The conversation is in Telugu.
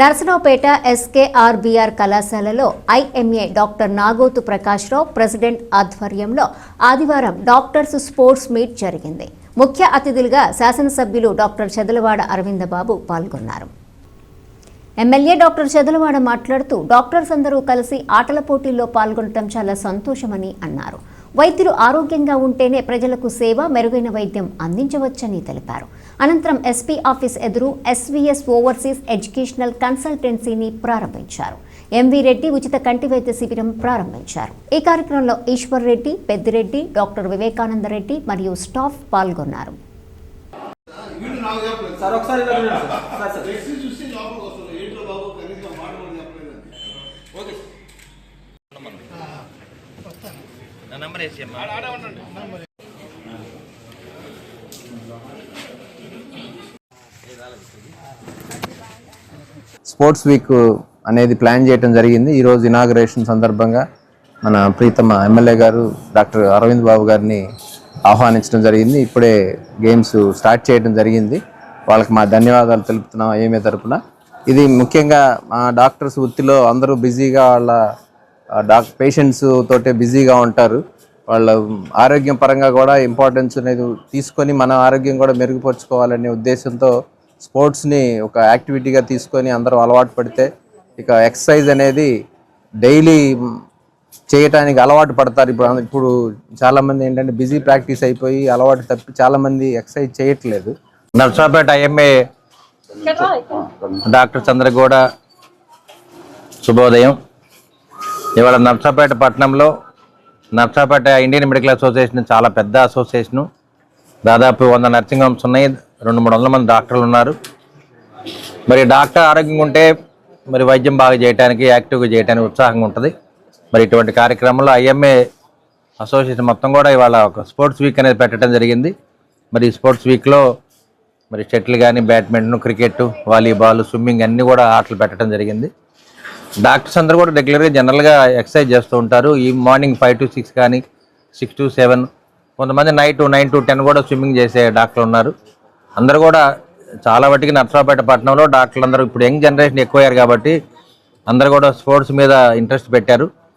నరసరావుపేట ఎస్కేఆర్బీఆర్ కళాశాలలో IMA doctor Nagothu Prakashrao president ఆధ్వర్యంలో ఆదివారం డాక్టర్స్ స్పోర్ట్స్ మీట్ జరిగింది. ముఖ్య అతిథులుగా శాసనసభ్యులు డాక్టర్ చెదలవాడ అరవిందబాబు పాల్గొన్నారు. ఎమ్మెల్యే డాక్టర్ చెదలవాడ మాట్లాడుతూ డాక్టర్స్ అందరూ కలిసి ఆటల పోటీల్లో పాల్గొనడం చాలా సంతోషమని అన్నారు. వైద్యులు ఆరోగ్యంగా ఉంటేనే ప్రజలకు సేవ మెరుగైన వైద్యం అందించవచ్చని తెలిపారు. అనంతరం ఎస్పీ ఆఫీస్ ఎదురు ఎస్వీఎస్ ఓవర్సీస్ ఎడ్యుకేషనల్ కన్సల్టెన్సీని ప్రారంభించారు. ఎంవి రెడ్డి ఉచిత కంటి వైద్య శిబిరం ప్రారంభించారు. ఈ కార్యక్రమంలో ఈశ్వర్ రెడ్డి పెద్దిరెడ్డి డాక్టర్ వివేకానంద రెడ్డి మరియు స్టాఫ్ పాల్గొన్నారు. సార్ స్పోర్ట్స్ వీక్ అనేది ప్లాన్ చేయడం జరిగింది. ఈరోజు ఇనాగరేషన్ సందర్భంగా మన ప్రీతమ ఎమ్మెల్యే గారు డాక్టర్ అరవింద్ బాబు గారిని ఆహ్వానించడం జరిగింది. ఇప్పుడే గేమ్స్ స్టార్ట్ చేయడం జరిగింది. వాళ్ళకి మా ధన్యవాదాలు తెలుపుతున్నాం ఏమే తరపున. ఇది ముఖ్యంగా మా డాక్టర్స్ వృత్తిలో అందరూ బిజీగా వాళ్ళ డాక్ పేషెంట్స్ తోటే బిజీగా ఉంటారు. వాళ్ళ ఆరోగ్యం పరంగా కూడా ఇంపార్టెన్స్ అనేది తీసుకొని మన ఆరోగ్యం కూడా మెరుగుపరుచుకోవాలనే ఉద్దేశంతో స్పోర్ట్స్ని ఒక యాక్టివిటీగా తీసుకొని అందరూ అలవాటు పడితే ఇక ఎక్సర్సైజ్ అనేది డైలీ చేయటానికి అలవాటు పడతారు. ఇప్పుడు ఇప్పుడు చాలామంది ఏంటంటే బిజీ ప్రాక్టీస్ అయిపోయి అలవాటు తప్పి చాలామంది ఎక్సర్సైజ్ చేయట్లేదు. నర్సాపేట ఐఎంఏ డాక్టర్ చంద్రగూడ శుభోదయం. ఇవాళ నర్సాపేట పట్టణంలో నర్సాపేట ఇండియన్ మెడికల్ అసోసియేషన్ చాలా పెద్ద అసోసియేషను. దాదాపు వంద నర్సింగ్ హోమ్స్ ఉన్నాయి. రెండు మూడు వందల మంది డాక్టర్లు ఉన్నారు. మరి డాక్టర్ ఆరోగ్యంగా ఉంటే మరి వైద్యం బాగా చేయడానికి యాక్టివ్గా చేయడానికి ఉత్సాహంగా ఉంటుంది. మరి ఇటువంటి కార్యక్రమంలో ఐఎంఏ అసోసియేషన్ మొత్తం కూడా ఇవాళ ఒక స్పోర్ట్స్ వీక్ అనేది పెట్టడం జరిగింది. మరి స్పోర్ట్స్ వీక్లో మరి షటిల్ కానీ బ్యాడ్మింటన్ క్రికెట్ వాలీబాల్ స్విమ్మింగ్ అన్నీ కూడా ఆటలు పెట్టడం జరిగింది. డాక్టర్స్ అందరూ కూడా రెగ్యులర్గా జనరల్గా ఎక్సర్సైజ్ చేస్తూ ఉంటారు. ఈ మార్నింగ్ ఫైవ్ టు సిక్స్ కానీ సిక్స్ టు సెవెన్ కొంతమంది నైట్ నైన్ టు టెన్ కూడా స్విమ్మింగ్ చేసే డాక్టర్లు ఉన్నారు. అందరూ కూడా చాలా మట్టికి నర్సరావుపేట పట్టణంలో డాక్టర్లు అందరూ ఇప్పుడు యంగ్ జనరేషన్ ఎక్కువయ్యారు కాబట్టి అందరూ కూడా స్పోర్ట్స్ మీద ఇంట్రెస్ట్ పెట్టారు.